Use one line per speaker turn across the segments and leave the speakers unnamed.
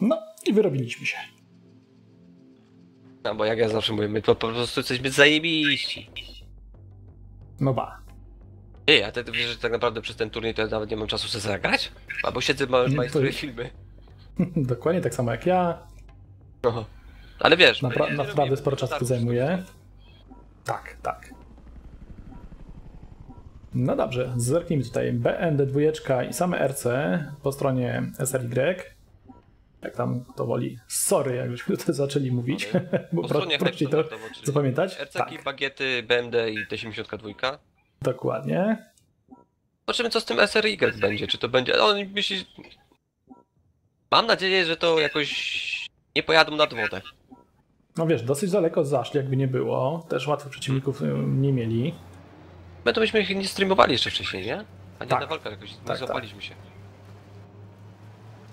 No i wyrobiliśmy się.
No bo jak ja zawsze mówię, my to po prostu jesteśmy zajebiści.
No ba.
Ej, a ty ty wiesz, że tak naprawdę przez ten turniej to ja nawet nie mam czasu sobie zagrać? Albo siedzę, ma,
to-
majstruję filmy.
Dokładnie tak samo jak ja.
No. Ale wiesz...
Napra-
nie
naprawdę
robimy
sporo czasu to zajmuje. Tak, tak. No dobrze, zerknijmy tutaj. BND2 i same RC po stronie SRY. Jak tam to woli. Sorry, jak żeśmy tutaj zaczęli mówić. Bo
Po
pro, prościej to zapamiętać.
RC-ki,
Tak,
bagiety, BMD i T72.
dokładnie.
Zobaczymy co z tym SRY będzie, czy to będzie... On myśli... Mam nadzieję, że to jakoś nie pojadą nad wodę.
No wiesz, dosyć daleko zaszli, jakby nie było. Też łatwych przeciwników nie mieli.
My to byśmy ich nie streamowali jeszcze wcześniej, nie? A nie
Tak.
na walkach jakoś nie
tak.
złapaliśmy się.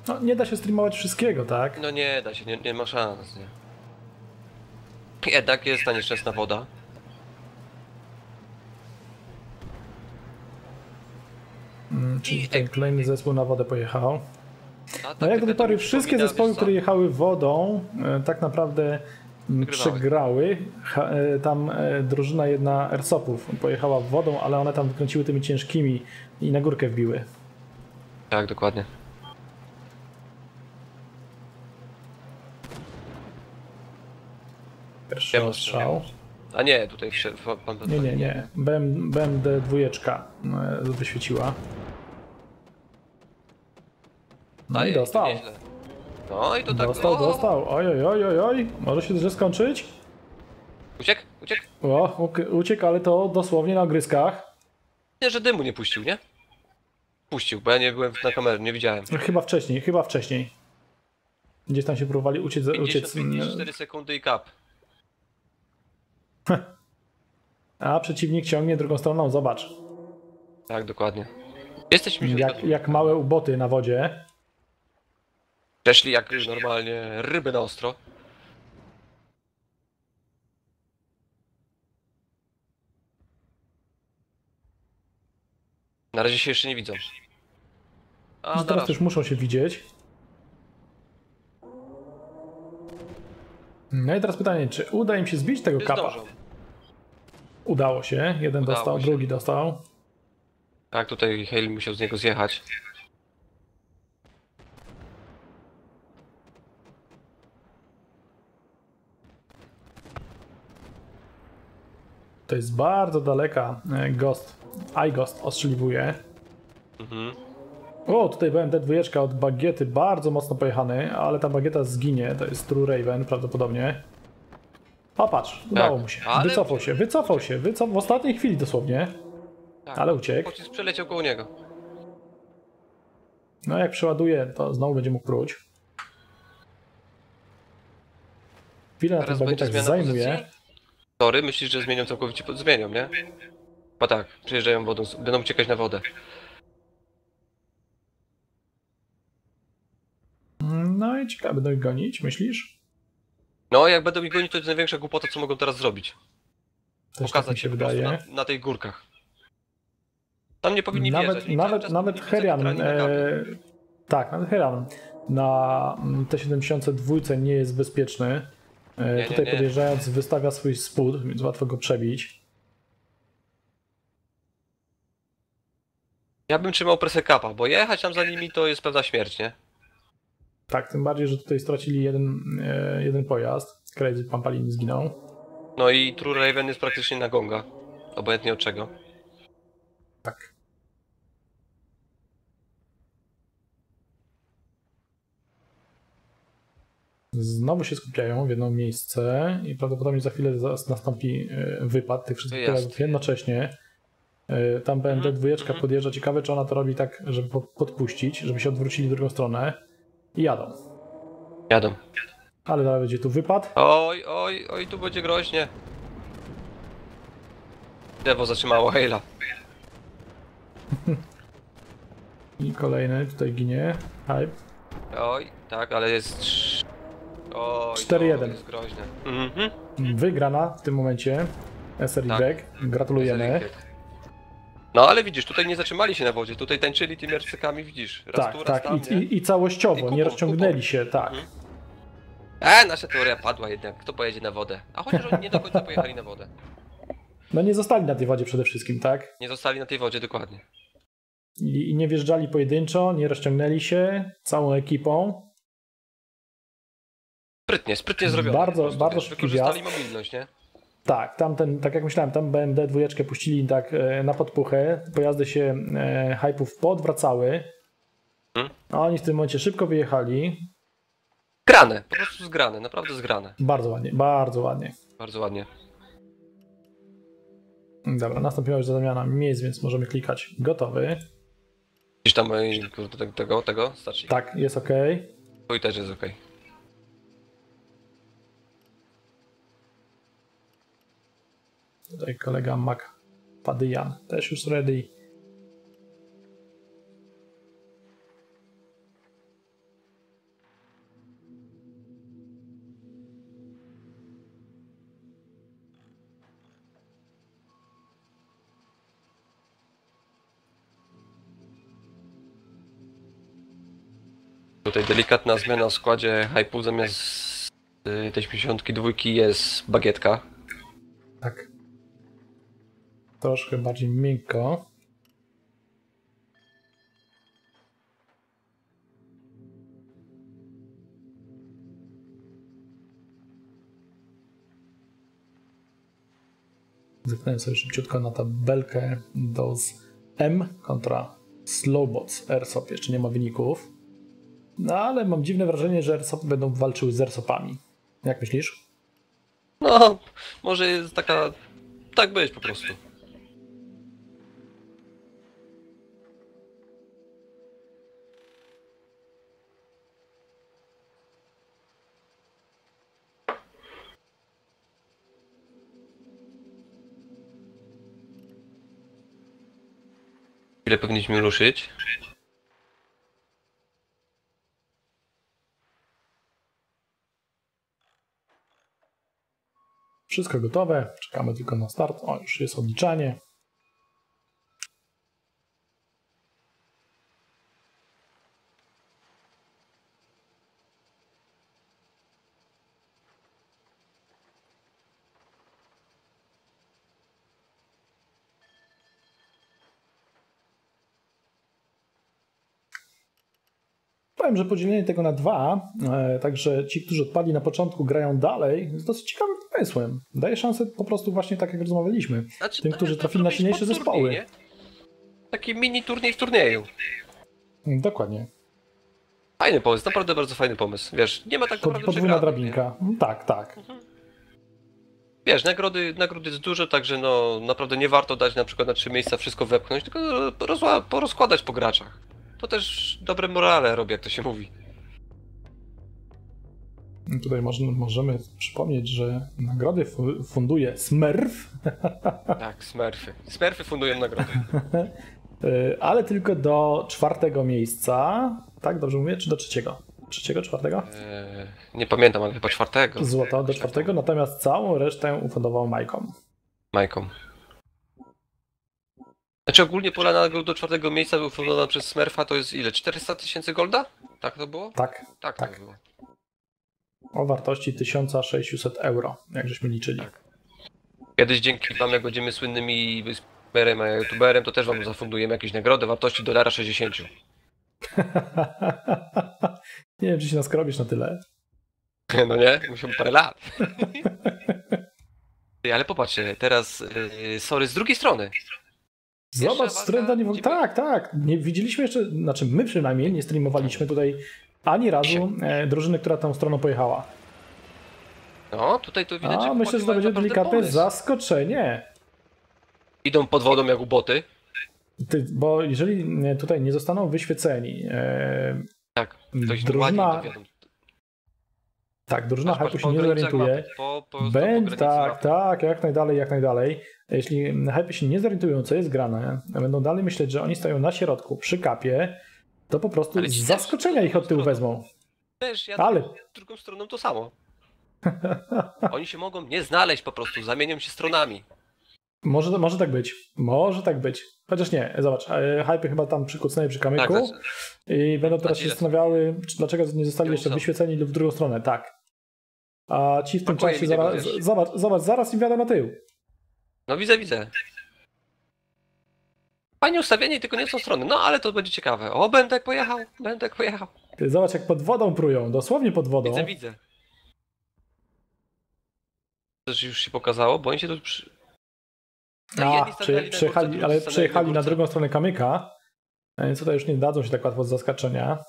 No nie da się streamować wszystkiego, tak?
No nie da się, nie, nie ma szans, nie. Jednak jest ta nieszczęsna woda.
Mm, Czyli ten kolejny zespół na wodę pojechał.
A
No jak do tej pory wszystkie
przypomina,
zespoły,
co?
które jechały wodą, e, tak naprawdę m,
Wygrywały.
przegrały. E, tam e, drużyna jedna Airsoftów pojechała wodą, ale one tam wykręciły tymi ciężkimi i na górkę wbiły.
Tak, dokładnie.
Pierwszy
Wiem,
ostrzał.
A nie, tutaj wszedł pan,
Nie, nie, nie. BM, BMD dwójeczka e, wyświeciła. No i dostał.
No i to tak.
Dostał,
o,
dostał. Oj, oj, oj, oj. Może się źle skończyć.
Uciekł, uciekł.
O, uciekł, ale to dosłownie na ogryskach.
Nie, że dymu nie puścił, nie? Puścił, bo ja nie byłem na kamerze, nie widziałem.
Chyba wcześniej, chyba wcześniej. Gdzieś tam się próbowali uciec. uciec
54 sekundy i kap.
a przeciwnik ciągnie drugą stroną, zobacz.
Tak, dokładnie. Jesteśmy
Jak, jak małe uboty na wodzie.
Przeszli jak normalnie ryby na ostro. Na razie się jeszcze nie widzą. A,
Teraz
zaraz.
też muszą się widzieć. No i teraz pytanie, czy uda im się zbić tego
Nie
kapa?
zdążą.
Udało się. Jeden
Udało
dostał,
się.
drugi dostał.
Tak, tutaj Hale musiał z niego zjechać.
To jest bardzo daleka e, Ghost. iGhost ostrzeliwuje.
Mhm.
O, tutaj BMD dwójeczka od bagiety, bardzo mocno pojechany, ale ta bagieta zginie, to jest True Raven prawdopodobnie. O, patrz, udało mu się.
Tak. ale-
Wycofał się, wycofał się, wycofał w ostatniej chwili dosłownie,
Tak.
ale uciekł.
Pocisk przeleciał koło niego.
No jak przeładuje, to znowu będzie mógł próć. Chwilę na tych bagietach zajmuje.
pozycji? Tory, myślisz, że zmienią całkowicie? Zmienią, nie? Bo tak, przyjeżdżają wodą, będą uciekać na wodę.
No i ciekawe, będą ich gonić, myślisz?
No, jak będą ich gonić, to jest największa głupota, co mogą teraz zrobić.
Też tak
Pokazać
się
się
wydaje.
na, na tych górkach. Tam nie powinni
Nawet,
wjeżdżać.
Nawet, nawet Herian, e, tak, nawet Herian na mm, T-72 nie jest bezpieczny. E,
nie,
Tutaj
nie.
podjeżdżając wystawia swój spód, więc łatwo go przebić.
Ja bym trzymał presę kapa, bo jechać tam za nimi to jest pewna śmierć, nie?
Tak, tym bardziej, że tutaj stracili jeden, e, jeden pojazd. Crazy Pampalini zginął.
No i True Raven jest praktycznie na gonga. Obojętnie od czego.
Tak. Znowu się skupiają w jedno miejsce i prawdopodobnie za chwilę nastąpi e, wypad tych wszystkich pojazdów jednocześnie. E, Tam
Mhm,
dwójeczka
mhm.
podjeżdża. Ciekawe, czy ona to robi tak, żeby po- podpuścić, żeby się odwrócili w drugą stronę i jadą.
Jadą.
Ale dalej będzie tu wypad.
Oj, oj, oj, tu będzie groźnie. Lewo zatrzymało Hale'a.
I kolejny tutaj ginie. Hype.
Oj, tak, ale jest... Oj,
4-1.
to jest groźne. Mhm.
Wygrana w tym momencie. SRY.
Tak.
Gratulujemy.
No ale widzisz, tutaj nie zatrzymali się na wodzie, tutaj tańczyli tymi ercykami, widzisz. Raz
Tak,
tu, raz
tak.
tam,
I, i, I całościowo,
I kupą,
nie rozciągnęli
kupą.
się, tak.
Mhm. E, nasza teoria padła jednak, kto pojedzie na wodę? A chociaż oni nie do końca pojechali na wodę.
No nie zostali na tej wodzie przede wszystkim, tak?
Nie zostali na tej wodzie dokładnie.
I, I nie wjeżdżali pojedynczo, nie rozciągnęli się całą ekipą.
Sprytnie, sprytnie zrobione.
Bardzo- bardzo szybki
Wykorzystali mobilność, nie?
Tak, tam ten, tak jak myślałem, tam BMD dwójeczkę puścili tak e, na podpuchę, pojazdy się e, hype'ów podwracały,
Hmm?
a oni w tym momencie szybko wyjechali.
Zgrane, po prostu zgrane, naprawdę zgrane.
Bardzo ładnie, bardzo ładnie.
Bardzo ładnie.
Dobra, nastąpiła już zamiana miejsc, więc możemy klikać gotowy.
Gdzieś tam e, kurde, tego, tego, tego starczy.
Tak, jest ok.
Twój też jest okej.
Tutaj kolega Mac Padyjan też już ready.
Tutaj delikatna zmiana w składzie hype'u zamiast y, tej 52 jest bagietka.
Tak. Troszkę bardziej miękko. Zerknąłem sobie szybciutko na tabelkę do z M kontra Slowbots Airsoft. Jeszcze nie ma wyników. No ale mam dziwne wrażenie, że Airsoft będą walczyły z Airsopami. Jak myślisz?
No, może jest taka... Tak być po prostu. Ile powinniśmy ruszyć?
Wszystko gotowe, czekamy tylko na start. O, już jest odliczanie. Powiem, że podzielenie tego na dwa, e, także ci, którzy odpadli na początku, grają dalej, jest dosyć ciekawym pomysłem. Daje szansę po prostu właśnie tak, jak rozmawialiśmy.
Znaczy,
Tym, którzy trafili na silniejsze zespoły.
nie? Taki mini turniej w turnieju.
Mm, Dokładnie.
Fajny pomysł, naprawdę bardzo fajny pomysł. Wiesz, nie ma tak naprawdę
podwójna
przegranych, nie?
drabinka. Mm, Tak, tak.
Wiesz, nagrody, nagrody jest dużo, także no naprawdę nie warto dać na przykład na trzy miejsca wszystko wepchnąć, tylko porozkładać po graczach. To też dobre morale robi, jak to się mówi.
Tutaj możemy, możemy przypomnieć, że nagrody fu- funduje Smurf,
Tak, smerfy. Smerfy fundują nagrody.
y, ale tylko do czwartego miejsca. Tak, dobrze mówię? Czy do trzeciego? Trzeciego, czwartego?
Eee, nie pamiętam, ale chyba czwartego.
Złoto do czwartego, natomiast całą resztę ufundował Majkom.
Majką. Znaczy ogólnie pola nagród do czwartego miejsca był przez Smurfa, to jest ile? 400 tysięcy golda? Tak to było?
Tak,
Tak,
Tak.
było.
o wartości 1600 euro, jak żeśmy liczyli.
Tak. Kiedyś dzięki wam, jak będziemy słynnymi streamerem, a youtuberem, to też wam zafundujemy jakieś nagrody wartości dolara 60.
Nie wiem, czy się naskrobisz na tyle.
No nie? Musiałby parę lat. Ale popatrz, teraz, yy, sorry, z drugiej strony.
Zobacz, stręda nie Tak, tak. Nie widzieliśmy jeszcze, znaczy my przynajmniej nie streamowaliśmy tutaj ani razu e, drużyny, która tą stroną pojechała.
No, tutaj to widać,
A myślę, że to będzie delikatne
pomysł.
zaskoczenie.
Idą pod wodą jak uboty.
Ty, bo jeżeli e, tutaj nie zostaną wyświeceni, e,
Tak, ktoś
Drużyna- tak, drużyna hype się nie zorientuje.
Po, po,
Będ, tak, tak, jak najdalej, jak najdalej. Jeśli hype się nie zorientują, co jest grane, a będą dalej myśleć, że oni stoją na środku, przy kapie, to po prostu
Ale
z zaskoczenia ich od tyłu
drugą
wezmą.
Też ja
Ale-
drugą stroną to samo. Oni się mogą nie znaleźć po prostu, zamienią się stronami.
Może, może tak być. Może tak być. Chociaż nie, zobacz, e, hypy chyba tam przykucnęli przy kamyku
Tak, tak.
i będą teraz się
chwilę.
zastanawiały, czy- dlaczego nie zostali jeszcze wyświeceni lub w drugą stronę. Tak. A ci w tym czasie zaraz, zobacz, zobacz, zaraz im wiadomo na tył.
No widzę, widzę. Fajnie ustawieni, tylko nie tą strony. No ale to będzie ciekawe. O, Będek pojechał, Będek pojechał.
Ty Zobacz, jak pod wodą prują, dosłownie pod wodą.
Widzę, widzę. Też już się pokazało, bo oni się tu przy... No
A,
górce,
przyjechali, ale przyjechali na drugą stronę kamyka, e, więc tutaj już nie dadzą się tak łatwo z zaskoczenia.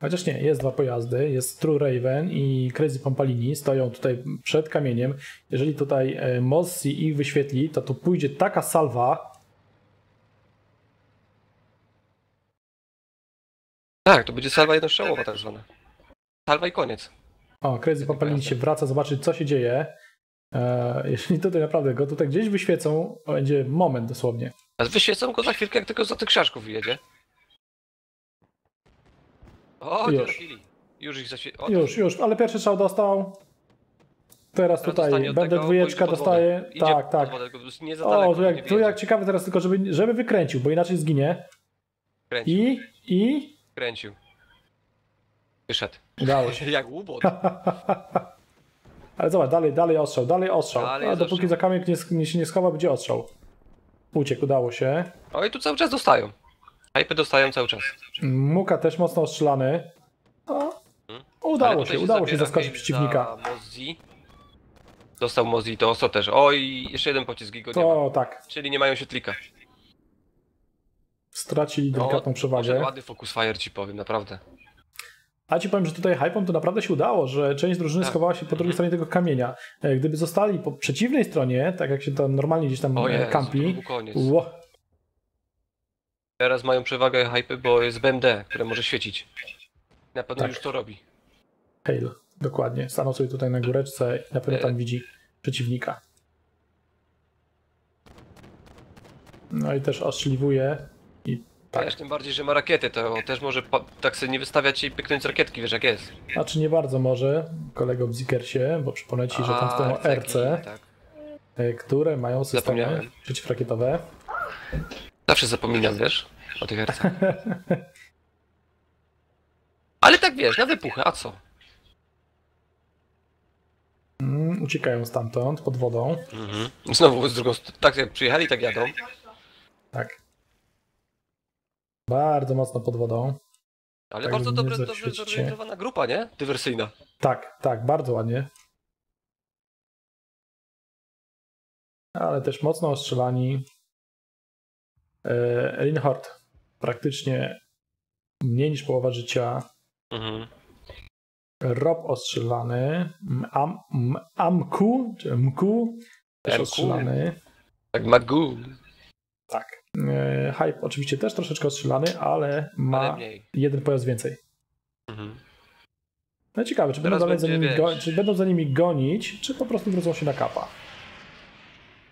Chociaż nie, jest dwa pojazdy, jest True Raven i Crazy Pompalini, stoją tutaj przed kamieniem. Jeżeli tutaj e, Mossi ich wyświetli, to tu pójdzie taka salwa,
Tak, to będzie salwa jednostrzałowa tak zwana. Salwa i koniec.
O, Crazy Papalini się wraca, zobaczyć co się dzieje. E, jeżeli tutaj naprawdę go tutaj gdzieś wyświecą, to będzie moment dosłownie.
A wyświecą go za chwilkę, jak tylko za tych krzaczków wyjedzie. O,
Już.
trafili. Już ich zaświe... O,
Już, już, ale pierwszy strzał dostał. Teraz
teraz
tutaj
dostanie od
będę
tego,
dwójeczka
bo idzie pod
dostaje.
Idzie
Tak,
pod
tak.
wodę, tylko Nie za daleko,
O, tu
nie
jak, tu
wyjedzie.
jak ciekawe teraz tylko, żeby, żeby wykręcił, bo inaczej zginie.
Kręcił,
I, i
kręcił. Wyszedł.
udało się.
jak łubot.
Ale zobacz, dalej, dalej ostrzał, dalej ostrzał.
Dalej
A
jest
dopóki
ostrzał.
za kamień nie, sk- nie się nie schowa, będzie ostrzał. Uciekł, udało się.
O i tu cały czas dostają. Hypy dostają cały czas.
Muka też mocno ostrzelany. O,
Hmm?
udało się,
tutaj
udało się zaskoczyć przeciwnika.
Mozzi. Dostał Mozzi, to Oso też. Oj, jeszcze jeden pocisk i go nie ma.
To tak,
Czyli nie mają świetlika.
stracili
No,
delikatną
poszedł
przewagę.
ładny focus fire ci powiem, naprawdę.
A ci powiem, że tutaj hypom to naprawdę się udało, że część drużyny
Tak.
schowała się po drugiej
Mhm.
stronie tego kamienia. E, Gdyby zostali po przeciwnej stronie, tak jak się tam normalnie gdzieś tam
O
e,
Jezu, to
kampi, ło,
Teraz mają przewagę hypy, bo jest BMD, które może świecić. Na pewno
Tak.
już to robi.
hail, dokładnie. Stanął sobie tutaj na góreczce i na pewno
E.
tam widzi przeciwnika. No i też ostrzeliwuje i tak.
Wiesz, tym bardziej, że ma rakiety, to też może tak sobie nie wystawiać i pyknąć rakietki, wiesz jak jest.
Znaczy nie bardzo może, kolego w Zikersie, bo przypomnę ci, że tam
RC-ki,
RC,
Tak.
e, które mają systemy przeciwrakietowe.
Zawsze zapominam, wiesz, o tych RC. Ale tak wiesz, na wypuchę, a co?
Mm, uciekają stamtąd pod wodą.
Mhm. Znowu z drugą tak jak przyjechali, tak jadą.
Tak. Bardzo mocno pod wodą.
Ale
Tak,
bardzo dobrze zorganizowana grupa, nie? Dywersyjna.
Tak, tak, bardzo ładnie. Ale też mocno ostrzelani. E, Reinhardt praktycznie mniej niż połowa życia.
Mhm.
Rob ostrzelany. Am, M- Amku, czy Mku też ostrzelany.
Tak Magu,
Tak. E, Hype oczywiście też troszeczkę ostrzelany, ale ma
ale
jeden pojazd więcej.
Mhm.
No ciekawe, czy będą, dalej za nimi go, czy będą za nimi gonić, czy po prostu wrócą się na kapa.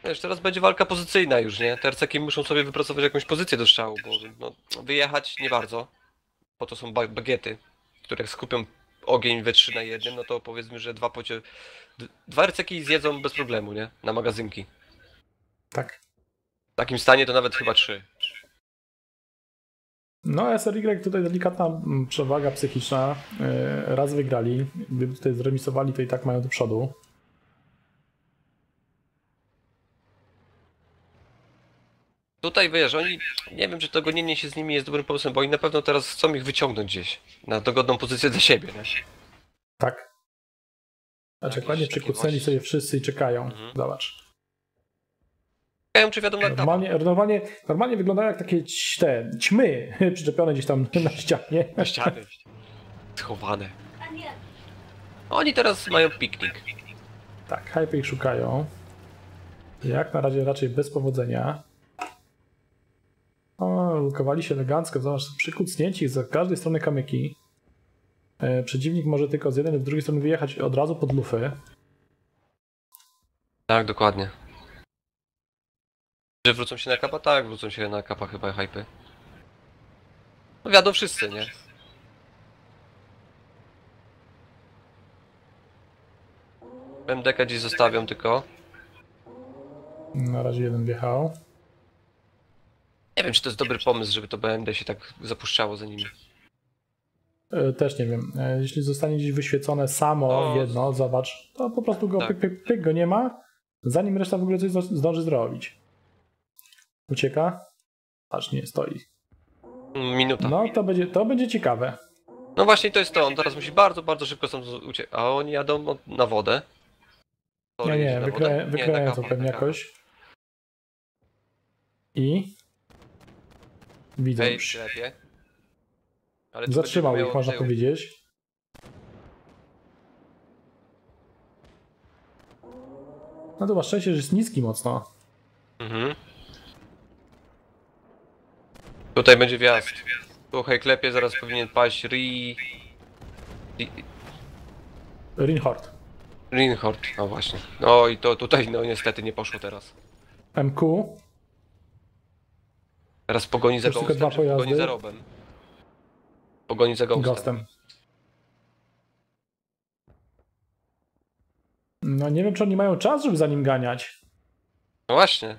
Wiesz, teraz będzie walka pozycyjna już, nie? Te RC-ki muszą sobie wypracować jakąś pozycję do strzału, bo no, wyjechać nie bardzo. Po to są ba- bagiety, które skupią ogień we 3 na 1, no to powiedzmy, że dwa pocie... Dwa RC-ki zjedzą bez problemu, nie? Na magazynki.
Tak.
W takim stanie to nawet chyba trzy.
No, SRY tutaj delikatna mm, przewaga psychiczna. E, Raz wygrali. Gdyby tutaj zremisowali, to i tak mają do przodu.
Tutaj wiesz, oni, nie wiem czy to gonienie się z nimi jest dobrym pomysłem, bo oni na pewno teraz chcą ich wyciągnąć gdzieś. Na dogodną pozycję dla siebie, nie?
Tak. Znaczy, ładnie przykucnęli sobie wszyscy i czekają.
Mhm.
Zobacz.
Czekają czy wiadomo tam.
Normalnie, normalnie, normalnie wyglądają jak takie te ćmy przyczepione gdzieś tam na ścianie.
Na ściany. Schowane. Oni teraz mają piknik.
Tak, hype ich szukają. Jak na razie raczej bez powodzenia. O, lukowali się elegancko, zobacz, przykucnięci z każdej strony kamyki. E, przeciwnik może tylko z jednej lub z drugiej strony wyjechać od razu pod lufy.
Tak, dokładnie. Że wrócą się na kapa? Tak, wrócą się na kapa chyba hypy. No wiadomo wszyscy, nie? MDK gdzieś zostawiam tylko.
Na razie jeden wjechał.
Nie wiem, czy to jest dobry pomysł, żeby to BMD się tak zapuszczało za nimi.
E, Też nie wiem. E, Jeśli zostanie gdzieś wyświecone samo
O.
jedno, zobacz, to po prostu go
Tak.
pyk, pyk, pyk go nie ma, zanim reszta w ogóle coś zdąży zrobić. Ucieka? Aż nie stoi.
Minuta.
No to będzie, to będzie ciekawe.
No właśnie to jest to, on teraz musi bardzo, bardzo szybko stąd uciec. A oni jadą na wodę.
Nie, nie, wykleję to pewnie jakoś. I? Widzę
Hej,
już.
sklepie. Ale
Zatrzymał ich, można powiedzieć. No to masz szczęście, że jest niski mocno.
Mhm. Tutaj będzie wjazd. Słuchaj, klepie, zaraz powinien paść Ri... Ri...
Rinhort.
Rinhort, no właśnie. No i to tutaj, no niestety nie poszło teraz.
MQ.
Teraz pogoni za
Już tylko
Ghostem,
dwa
czy pogoni
pojazdy.
za Robem? Pogoni za Ghostem.
Ghostem. No nie wiem, czy oni mają czas, żeby za nim ganiać.
No właśnie.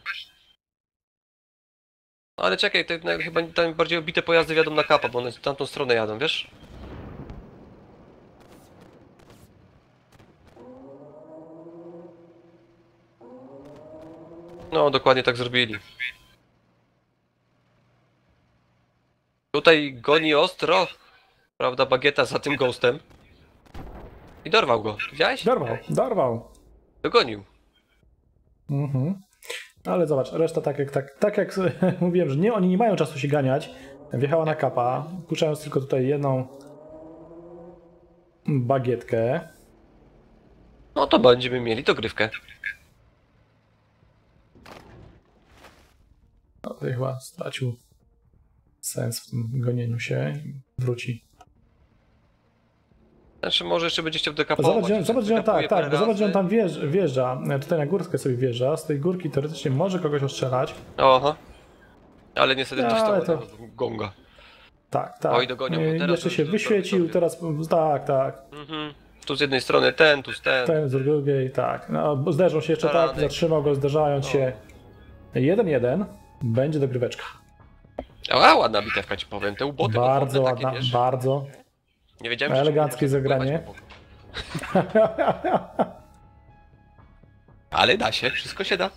No ale czekaj, to jednak chyba tam bardziej obite pojazdy wiadą na kapa, bo one w tamtą stronę jadą, wiesz? No, dokładnie tak zrobili. Tutaj goni ostro, prawda, bagieta za tym ghostem. I dorwał go. Widziałeś?
Dorwał, dorwał.
Dogonił.
Mhm. Ale zobacz, reszta tak jak, tak, tak jak mówiłem, że nie, oni nie mają czasu się ganiać. Wjechała na kapa, puszczając tylko tutaj jedną bagietkę.
No to będziemy mieli dogrywkę.
No, tutaj chyba stracił sens w tym gonieniu się i wróci.
Znaczy może jeszcze będzie chciał dekapować.
Zobacz, zobacz, tak, tak, bo zobacz, on tam wjeżdża, wjeżdża. Tutaj na górkę sobie wjeżdża. Z tej górki teoretycznie może kogoś ostrzelać.
Aha. Ale niestety
No,
dostał
ale
to... gonga.
Tak, tak.
Oj, dogonią go
E,
teraz,
Jeszcze się wyświecił,
dobry
teraz tak, tak.
Mhm. Tu z jednej strony ten, tu z ten.
Ten z drugiej, tak. No, zderzą się jeszcze tak,
Taranek.
zatrzymał go zderzając
No.
się. 1-1 będzie dogryweczka.
A ładna bitewka ci powiem, te uboty
Bardzo ładna,
takie,
bardzo.
Nie wiedziałem, że
eleganckie zagranie.
Ale da się, wszystko się da.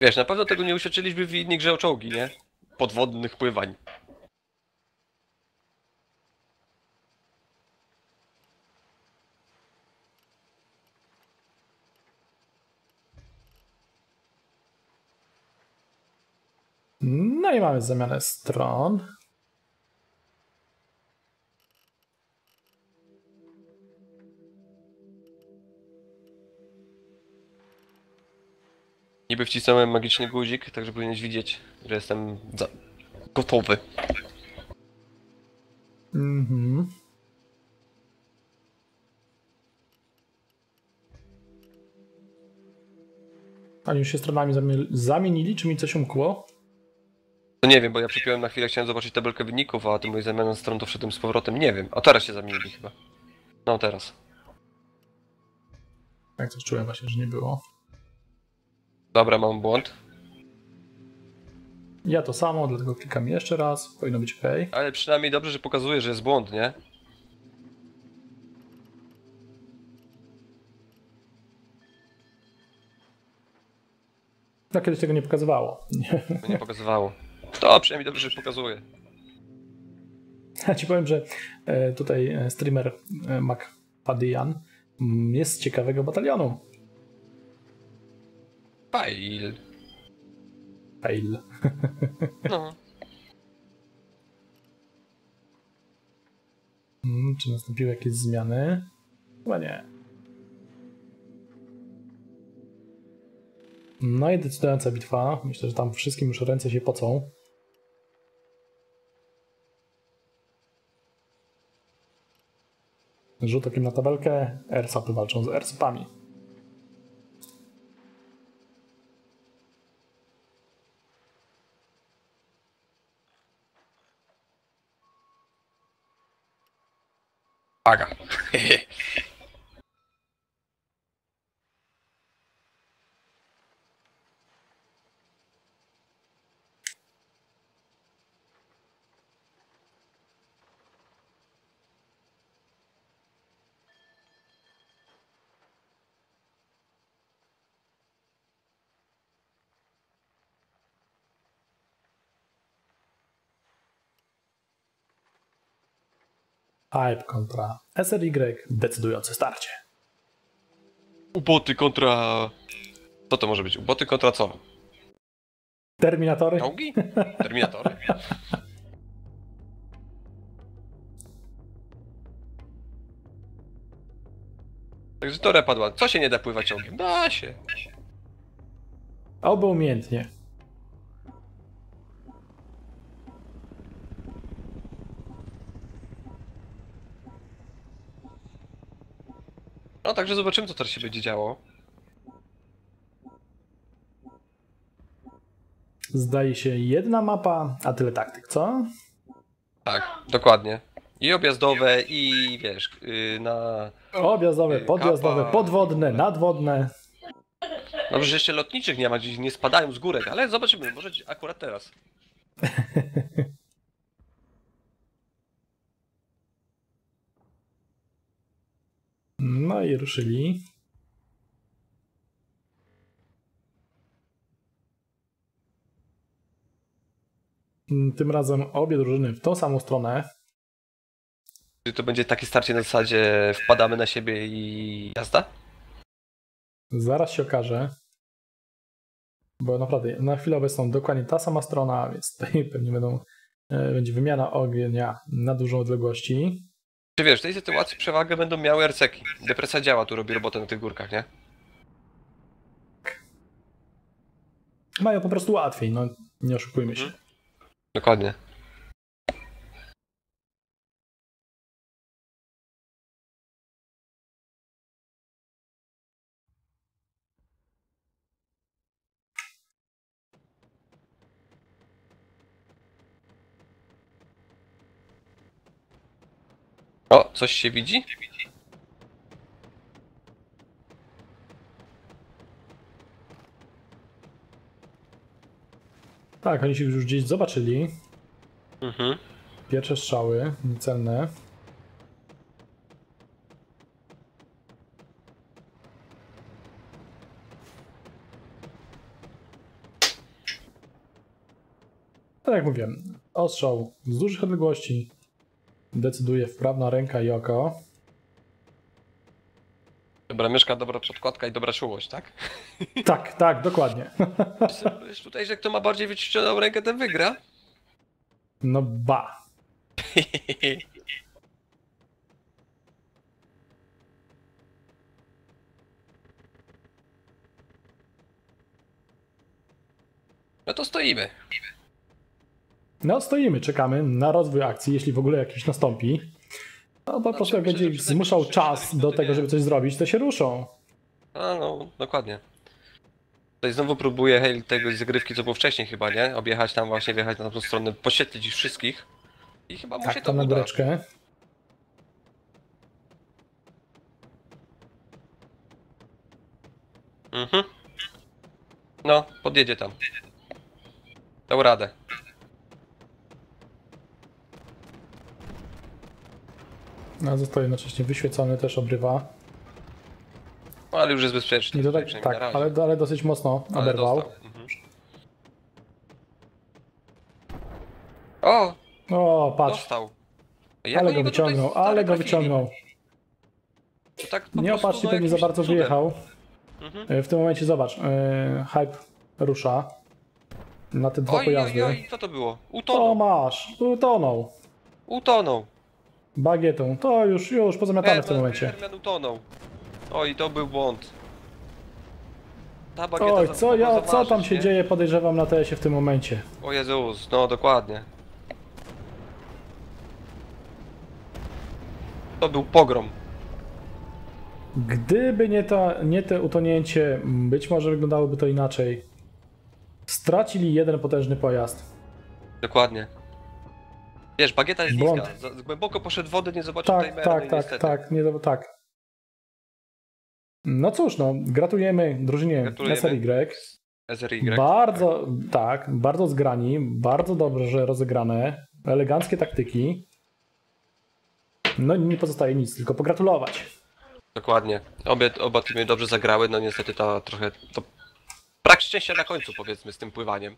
Wiesz, na pewno tego nie uświadczyliśmy w innej grze o czołgi, nie? Podwodnych pływań.
No i mamy zamianę stron.
Niby wcisnąłem magiczny guzik, tak że powinieneś widzieć, że jestem za... gotowy.
Mhm. Oni już się stronami zamie- zamienili, czy mi coś umkło?
To nie wiem, bo ja przypiąłem na chwilę, chciałem zobaczyć tabelkę wyników, a ty mój zamiana stron to wszedłem z powrotem. Nie wiem, a teraz się zamienili chyba. No teraz.
Tak coś czułem właśnie, że nie było.
Dobra, mam błąd.
Ja to samo, dlatego klikam jeszcze raz. Powinno być OK.
Ale przynajmniej dobrze, że pokazuje, że jest błąd, nie?
No kiedyś tego nie pokazywało.
To nie pokazywało. To przynajmniej dobrze, pokazuje.
Ja ci powiem, że e, tutaj e, streamer e, MacPadian mm, jest z ciekawego batalionu.
Fail.
Fail.
No.
Mm, Czy nastąpiły jakieś zmiany? Chyba nie. No i decydująca bitwa. Myślę, że tam wszystkim już ręce się pocą. Rzut okiem na tabelkę. Ersapy walczą z ersapami.
Paga.
Hype kontra SRY, decydujące starcie.
Uboty kontra... Co to może być? Uboty kontra co?
Terminatory?
Czołgi? Terminatory? Także to padła. Co się nie da pływać czołgiem? Da się.
Oby umiejętnie.
No także zobaczymy co teraz się będzie działo.
Zdaje się jedna mapa, a tyle taktyk, co?
Tak, dokładnie. I objazdowe, i wiesz, yy, na...
Objazdowe,
Kapa.
podjazdowe, podwodne, nadwodne.
Dobrze, że jeszcze lotniczych nie ma, gdzieś nie spadają z górek, ale zobaczymy, może akurat teraz.
I ruszyli. Mm, Tym razem obie drużyny w tą samą stronę.
Czy to będzie takie starcie na zasadzie wpadamy na siebie i jazda?
Zaraz się okaże. Bo naprawdę na chwilę obecną dokładnie ta sama strona, więc tutaj pewnie będą, e, będzie wymiana ognia na dużą odległości.
Czy wiesz, w tej sytuacji przewagę będą miały RCki. Depresja działa, tu robi robotę na tych górkach, nie?
Mają po prostu łatwiej, no nie oszukujmy się.
Mhm. Dokładnie. O, coś się widzi?
Tak, oni się już gdzieś zobaczyli.
Mhm.
Pierwsze strzały, niecelne. Tak jak mówiłem, ostrzał z dużych odległości decyduje wprawna ręka i oko.
Dobra myszka, dobra podkładka i dobra czułość, tak?
Tak, tak, dokładnie.
Wiesz tutaj, że kto ma bardziej wyciszoną rękę, ten wygra.
No ba.
No to stoimy.
No stoimy, czekamy na rozwój akcji, jeśli w ogóle jakiś nastąpi. No bo po prostu jak będzie ich zmuszał czas do tego,
nie.
żeby coś zrobić, to się ruszą.
A no, dokładnie. Tutaj znowu próbuję Hale tego zagrywki, co było wcześniej chyba, nie? Objechać tam właśnie, wjechać na tą stronę, poświetlić ich wszystkich. I chyba mu się
Tak,
to
to na góreczkę.
Mhm. No, podjedzie tam. Dał radę.
No, został jednocześnie wyświecony, też obrywa.
No, ale już jest bezpieczny.
I to tak, tak ale, ale dosyć mocno
Ale
oberwał.
Mhm. O,
O, patrz,
dostał. Jak
ale go wyciągnął, ale go wyciągnął.
To tak
Nie opatrzcie
no,
pewnie za bardzo
cudem.
wyjechał.
Mhm.
E, W tym momencie zobacz, e, hype rusza na te dwa
Oj, oj,
pojazdy.
oj, co to było?
To
Utonął,
masz, utonął.
utonął.
Bagietą, to już, już pozamiatane w tym momencie.
Herman utonął. Oj, to był błąd. Ta bagieta
Oj, co, ja, co tam się
nie?
dzieje podejrzewam na TS-ie w tym momencie.
O Jezus, no dokładnie. To był pogrom.
Gdyby nie, to, nie te utonięcie, być może wyglądałoby to inaczej. Stracili jeden potężny pojazd.
Dokładnie. Wiesz, bagieta jest
Błąd.
niska. Głęboko poszedł wody, nie zobaczył
Tak,
no
tak,
i
tak,
niestety.
tak, nie, no, tak. No cóż, no, gratulujemy drużynie
Gratulujemy.
SRY.
SRY.
Bardzo, tak, bardzo zgrani, bardzo dobrze rozegrane, eleganckie taktyki. No nie pozostaje nic, tylko pogratulować.
Dokładnie. Obie, oba teamy dobrze zagrały, no niestety ta trochę... To brak szczęścia na końcu powiedzmy z tym pływaniem.